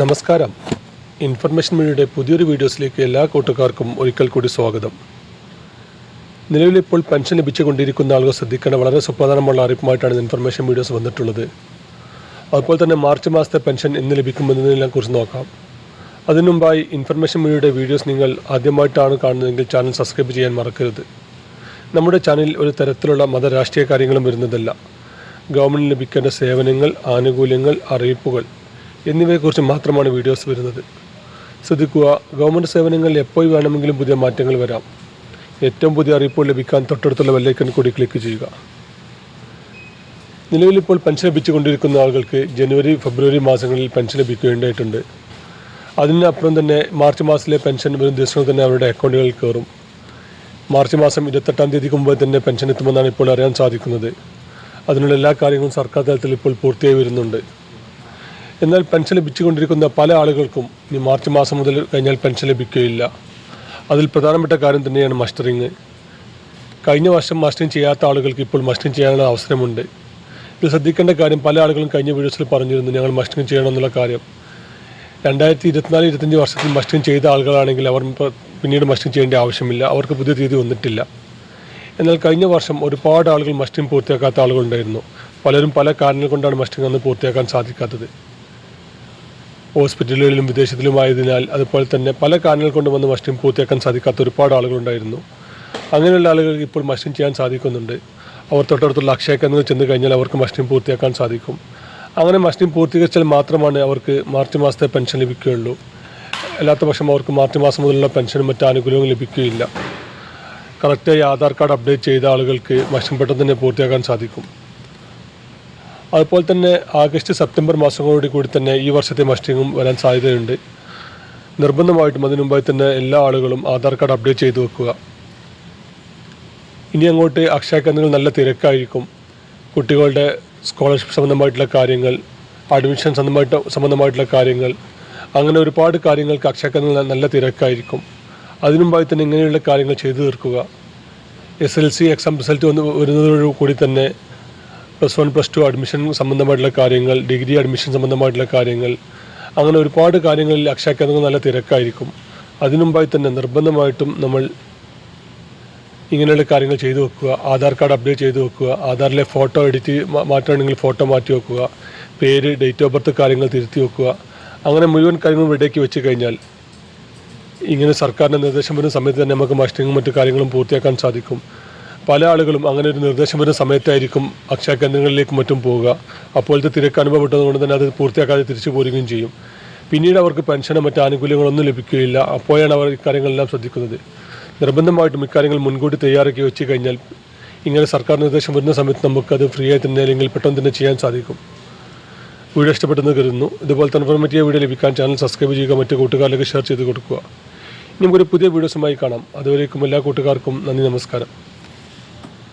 നമസ്കാരം. ഇൻഫർമേഷൻ മീഡിയയുടെ പുതിയൊരു വീഡിയോസിലേക്ക് എല്ലാ കൂട്ടുകാർക്കും ഒരിക്കൽ കൂടി സ്വാഗതം. നിലവിലിപ്പോൾ പെൻഷൻ ലഭിച്ചുകൊണ്ടിരിക്കുന്ന ആളുകൾ ശ്രദ്ധിക്കേണ്ട വളരെ സുപ്രധാനമുള്ള അറിയിപ്പുമായിട്ടാണ് ഇൻഫർമേഷൻ വീഡിയോസ് വന്നിട്ടുള്ളത്. അതുപോലെ തന്നെ മാർച്ച് മാസത്തെ പെൻഷൻ എന്ന് ലഭിക്കുമെന്നതിനെ കുറിച്ച് നോക്കാം. അതിനു മുമ്പായി ഇൻഫർമേഷൻ മീഡിയയുടെ വീഡിയോസ് നിങ്ങൾ ആദ്യമായിട്ടാണ് കാണുന്നതെങ്കിൽ ചാനൽ സബ്സ്ക്രൈബ് ചെയ്യാൻ മറക്കരുത്. നമ്മുടെ ചാനലിൽ ഒരു തരത്തിലുള്ള മതരാഷ്ട്രീയ കാര്യങ്ങളും വരുന്നതല്ല. ഗവൺമെന്റ് ലഭിക്കേണ്ട സേവനങ്ങൾ ആനുകൂല്യങ്ങൾ അറിയിപ്പുകൾ എന്നിവയെക്കുറിച്ച് മാത്രമാണ് വീഡിയോസ് വരുന്നത്. ശ്രദ്ധിക്കുക ഗവൺമെന്റ് സേവനങ്ങളിൽ എപ്പോൾ വേണമെങ്കിലും പുതിയ മാറ്റങ്ങൾ വരാം. ഏറ്റവും പുതിയ അറിയിപ്പുകൾ ലഭിക്കാൻ തൊട്ടടുത്തുള്ള വെല്ലൈക്കൺ കൂടി ക്ലിക്ക് ചെയ്യുക. നിലവിലിപ്പോൾ പെൻഷൻ ലഭിച്ചുകൊണ്ടിരിക്കുന്ന ആളുകൾക്ക് ജനുവരി ഫെബ്രുവരി മാസങ്ങളിൽ പെൻഷൻ ലഭിക്കേണ്ടതായിട്ടുണ്ട്. അതിനപ്പുറം തന്നെ മാർച്ച് മാസത്തിലെ പെൻഷൻ വരും ദിവസങ്ങൾ തന്നെ അവരുടെ അക്കൗണ്ടുകളിൽ കയറും. മാർച്ച് മാസം ഇരുപത്തെട്ടാം തീയതിക്ക് മുമ്പ് തന്നെ പെൻഷൻ എത്തുമെന്നാണ് ഇപ്പോൾ അറിയാൻ സാധിക്കുന്നത്. അതിനുള്ള എല്ലാ കാര്യങ്ങളും സർക്കാർ തലത്തിൽ ഇപ്പോൾ പൂർത്തിയായി വരുന്നുണ്ട്. എന്നാൽ പെൻഷൻ ലഭിച്ചുകൊണ്ടിരിക്കുന്ന പല ആളുകൾക്കും ഇനി മാർച്ച് മാസം മുതൽ കഴിഞ്ഞാൽ പെൻഷൻ ലഭിക്കുകയില്ല. അതിൽ പ്രധാനപ്പെട്ട കാര്യം തന്നെയാണ് മസ്റ്ററിങ്. കഴിഞ്ഞ വർഷം മസ്റ്ററിങ് ചെയ്യാത്ത ആളുകൾക്ക് ഇപ്പോൾ മസ്റ്ററിങ് ചെയ്യാനുള്ള അവസരമുണ്ട്. ഇത് ശ്രദ്ധിക്കേണ്ട കാര്യം പല ആളുകളും കഴിഞ്ഞ വീഡിയോസിൽ പറഞ്ഞിരുന്നു ഞങ്ങൾ മസ്റ്ററിങ് ചെയ്യണം എന്നുള്ള കാര്യം. രണ്ടായിരത്തി ഇരുപത്തിനാല് ഇരുപത്തഞ്ച് വർഷത്തിൽ മസ്റ്ററിങ് ചെയ്ത ആളുകളാണെങ്കിൽ അവർ പിന്നീട് മസ്റ്ററിങ് ചെയ്യേണ്ട ആവശ്യമില്ല. അവർക്ക് പുതിയ തീയതി വന്നിട്ടില്ല. എന്നാൽ കഴിഞ്ഞ വർഷം ഒരുപാട് ആളുകൾ മസ്റ്ററിങ് പൂർത്തിയാക്കാത്ത ആളുകളുണ്ടായിരുന്നു. പലരും പല കാരണങ്ങൾ കൊണ്ടാണ് മസ്റ്ററിങ് അന്ന് പൂർത്തിയാക്കാൻ സാധിക്കാത്തത്. ഹോസ്പിറ്റലുകളിലും വിദേശത്തിലുമായതിനാൽ അതുപോലെ തന്നെ പല കാരണങ്ങൾ കൊണ്ട് വന്ന് മസ്റ്ററിങ് പൂർത്തിയാക്കാൻ സാധിക്കാത്ത ഒരുപാട് ആളുകളുണ്ടായിരുന്നു. അങ്ങനെയുള്ള ആളുകൾക്ക് ഇപ്പോൾ മസ്റ്ററിങ് ചെയ്യാൻ സാധിക്കുന്നുണ്ട്. അവർ തൊട്ടടുത്തുള്ള അക്ഷയ കേന്ദ്രങ്ങൾ ചെന്ന് കഴിഞ്ഞാൽ അവർക്ക് മസ്റ്ററിങ് പൂർത്തിയാക്കാൻ സാധിക്കും. അങ്ങനെ മസ്റ്ററിങ് പൂർത്തീകരിച്ചാൽ മാത്രമാണ് അവർക്ക് മാർച്ച് മാസത്തെ പെൻഷൻ ലഭിക്കുകയുള്ളൂ. അല്ലാത്ത പക്ഷം അവർക്ക് മാർച്ച് മാസം മുതലുള്ള പെൻഷനും മറ്റ് ആനുകൂല്യങ്ങളും ലഭിക്കുകയില്ല. കറക്റ്റായി ആധാർ കാർഡ് അപ്ഡേറ്റ് ചെയ്ത ആളുകൾക്ക് മസ്റ്ററിങ് പെട്ടെന്ന് തന്നെ പൂർത്തിയാക്കാൻ സാധിക്കും. അതുപോലെ തന്നെ ആഗസ്റ്റ് സെപ്റ്റംബർ മാസങ്ങളോട് കൂടി തന്നെ ഈ വർഷത്തെ മസ്റ്റിങ്ങും വരാൻ സാധ്യതയുണ്ട്. നിർബന്ധമായിട്ടും അതിനു മുമ്പായി തന്നെ എല്ലാ ആളുകളും ആധാർ കാർഡ് അപ്ഡേറ്റ് ചെയ്തു വെക്കുക. ഇനി അങ്ങോട്ട് അക്ഷയ കേന്ദ്രങ്ങൾ നല്ല തിരക്കായിരിക്കും. കുട്ടികളുടെ സ്കോളർഷിപ്പ് സംബന്ധമായിട്ടുള്ള കാര്യങ്ങൾ അഡ്മിഷൻ സംബന്ധമായിട്ട് സംബന്ധമായിട്ടുള്ള കാര്യങ്ങൾ അങ്ങനെ ഒരുപാട് കാര്യങ്ങൾക്ക് അക്ഷയ കേന്ദ്രങ്ങൾ നല്ല തിരക്കായിരിക്കും. അതിനു മുമ്പായി തന്നെ ഇങ്ങനെയുള്ള കാര്യങ്ങൾ ചെയ്തു തീർക്കുക. S L C exam result വന്ന് വരുന്നതോടു കൂടി തന്നെ plus one plus two admission സംബന്ധമായിട്ടുള്ള കാര്യങ്ങൾ ഡിഗ്രി അഡ്മിഷൻ സംബന്ധമായിട്ടുള്ള കാര്യങ്ങൾ അങ്ങനെ ഒരുപാട് കാര്യങ്ങളിൽ അക്ഷയ കേന്ദ്രങ്ങൾ നല്ല തിരക്കായിരിക്കും. അതിനു മുമ്പായി തന്നെ നിർബന്ധമായിട്ടും നമ്മൾ ഇങ്ങനെയുള്ള കാര്യങ്ങൾ ചെയ്തു വെക്കുക ആധാർ കാർഡ് അപ്ഡേറ്റ് ചെയ്തു വെക്കുക ആധാറിലെ ഫോട്ടോ എഡിറ്റ് മാറ്റുകയാണെങ്കിൽ ഫോട്ടോ മാറ്റി വെക്കുക പേര് ഡേറ്റ് ഓഫ് ബർത്ത് കാര്യങ്ങൾ തിരുത്തി വെക്കുക അങ്ങനെ മുഴുവൻ കാര്യങ്ങളും ഇവിടേക്ക് വെച്ച് കഴിഞ്ഞാൽ ഇങ്ങനെ സർക്കാരിന്റെ നിർദ്ദേശം വരുന്ന സമയത്ത് തന്നെ നമുക്ക് മസ്റ്റിങ്ങും മറ്റു കാര്യങ്ങളും പൂർത്തിയാക്കാൻ സാധിക്കും. പല ആളുകളും അങ്ങനെ ഒരു നിർദ്ദേശം വരുന്ന സമയത്തായിരിക്കും അക്ഷയ കേന്ദ്രങ്ങളിലേക്ക് മറ്റും പോവുക. അപ്പോഴത്തെ തിരക്ക് അനുഭവപ്പെട്ടതുകൊണ്ട് തന്നെ അത് പൂർത്തിയാക്കാതെ തിരിച്ചു പോരുകയും ചെയ്യും. പിന്നീട് അവർക്ക് പെൻഷനോ മറ്റ് ആനുകൂല്യങ്ങളൊന്നും ലഭിക്കുകയില്ല. അപ്പോഴാണ് അവർ ഇക്കാര്യങ്ങളെല്ലാം ശ്രദ്ധിക്കുന്നത്. നിർബന്ധമായിട്ടും ഇക്കാര്യങ്ങൾ മുൻകൂട്ടി തയ്യാറാക്കി വെച്ച് കഴിഞ്ഞാൽ ഇങ്ങനെ സർക്കാർ നിർദ്ദേശം വരുന്ന സമയത്ത് നമുക്കത് ഫ്രീ ആയി തന്നെ അല്ലെങ്കിൽ പെട്ടെന്ന് തന്നെ ചെയ്യാൻ സാധിക്കും. വീഡിയോ ഇഷ്ടപ്പെട്ടെന്ന് കരുതുന്നു. ഇതുപോലത്തെ ഇൻഫോർമേറ്റീവ് വീഡിയോ ലഭിക്കാൻ ചാനൽ സബ്സ്ക്രൈബ് ചെയ്യുക മറ്റു കൂട്ടുകാരിലേക്ക് ഷെയർ ചെയ്ത് കൊടുക്കുക. ഇനി നമുക്കൊരു പുതിയ വീഡിയോസുമായി കാണാം. അതുവരേക്കും എല്ലാ കൂട്ടുകാർക്കും നന്ദി നമസ്കാരം.